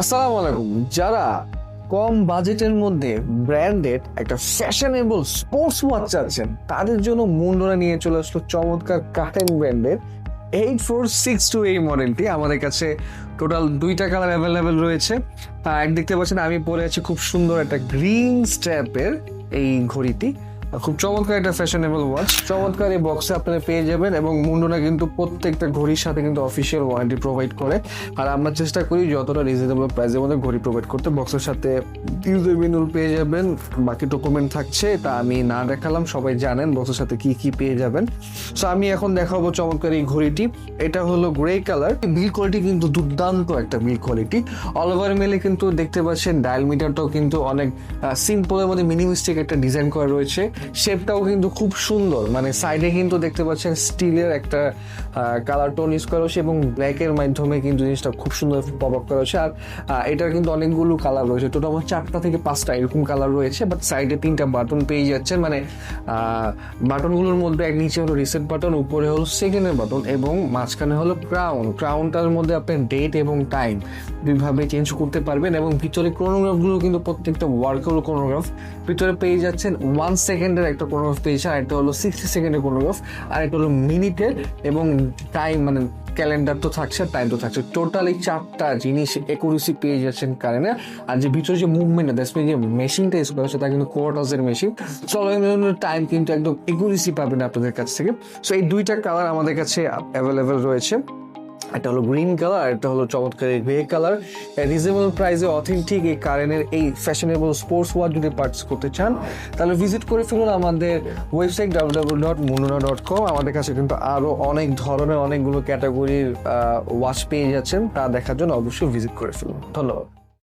আসসালামু আলাইকুম। যারা কম বাজেটের মধ্যে ব্র্যান্ডেড একটা ফ্যাশনেবল স্পোর্টস ওয়াচ চাচ্ছেন, তাদের জন্য মুন্ডরা নিয়ে চলে আসলো চমৎকার কাটেন ব্র্যান্ডের এইট ফোর সিক্স টু এই মডেলটি আমাদের কাছে টোটাল দুইটা কালার অ্যাভেলেবেল রয়েছে। এক দেখতে পাচ্ছেন, আমি পরে আছি খুব সুন্দর একটা গ্রিন স্ট্র্যাপের এই ঘড়িটি। খুব চমৎকার একটা ফ্যাশনেবল ওয়াচ চমৎকার এই বক্সে আপনারা পেয়ে যাবেন এবং মুন্ডনা কিন্তু প্রত্যেকটা ঘড়ির সাথে কিন্তু অফিসিয়াল ওয়ারেন্টি প্রোভাইড করে। আর আমরা চেষ্টা করি যতটা রিজনেবল প্রাইসের মধ্যে ঘড়ি প্রোভাইড করতে। বক্সের সাথে ইউজার মেনুল পেয়ে যাবেন, বাকি ডকুমেন্ট থাকছে, তা আমি না দেখালাম, সবাই জানেন বক্সের সাথে কি কি পেয়ে যাবেন। সো আমি এখন দেখাবো চমৎকার এই ঘড়িটি। এটা হলো গ্রে কালার মিল কোয়ালিটি কিন্তু দুর্দান্ত একটা মিল কোয়ালিটি অল ওভার মিলে কিন্তু দেখতে পাচ্ছেন ডায়াল মিটারটাও কিন্তু অনেক সিম্পলের মধ্যে মিনিমিস্টিক একটা ডিজাইন করা রয়েছে। শেপটাও কিন্তু খুব সুন্দর। মানে সাইডে কিন্তু দেখতে পাচ্ছেন স্টিলের একটা কালার টোন ইউজ করা হয়েছে এবং ব্ল্যাকের মাধ্যমে কিন্তু জিনিসটা খুব সুন্দর পপ আপ করা হয়েছে। আর এটার কিন্তু অনেকগুলো কালার রয়েছে। টোটাল আমার চারটা থেকে পাঁচটা এরকম কালার রয়েছে বাট সাইডে তিনটা বাটন পেয়ে যাচ্ছেন। মানে বাটনগুলোর মধ্যে এক নিচে হলো রিসেট বাটন উপরে হলো সেকেন্ডের বাটন এবং মাঝখানে হলো ক্রাউন ক্রাউনটার মধ্যে আপনি ডেট এবং টাইম দুইভাবে চেঞ্জ করতে পারবেন এবং ভিতরে ক্রোনোগ্রাফগুলো কিন্তু প্রত্যেকটা ওয়ার্কের ক্রোনোগ্রাফ ভিতরে পেয়ে যাচ্ছেন। ওয়ান সেকেন্ডের একটা ক্রোনোগ্রাফ পেয়েছে আর একটা হলো সিক্সটি সেকেন্ডের ক্রোনোগ্রাফ আর একটা হলো মিনিটের এবং টাইম মানে ক্যালেন্ডার তো থাকছে টাইম তো থাকছে। টোটালি চারটা জিনিস একুরেসি পেয়ে যাচ্ছেন কারণে। আর যে ভিতরে যে মুভমেন্ট দ্যাটস যে মেশিনটা ইউজ করা হচ্ছে, তা কিন্তু কোয়ার্টার্সের মেশিন চলো টাইম কিন্তু একদম একুরেসি পাবেন আপনাদের কাছ থেকে। সো এই দুইটা কালার আমাদের কাছে অ্যাভেলেবেল রয়েছে। একটা হলো গ্রিন কালার একটা হলো চমৎকার গ্রে কালার। রিজনেবল প্রাইসে অথেন্টিক এই কারেন্টের এই ফ্যাশনেবল স্পোর্টস ওয়াচ যদি পার্চেস করতে চান, তাহলে ভিজিট করে ফেলুন আমাদের website W W dot মুনুনা dot com আমাদের কাছে কিন্তু আরও অনেক ধরনের অনেকগুলো ক্যাটাগরির ওয়াচ পেয়ে যাচ্ছেন। তা দেখার জন্য অবশ্যই ভিজিট করে ফেলুন। ধন্যবাদ।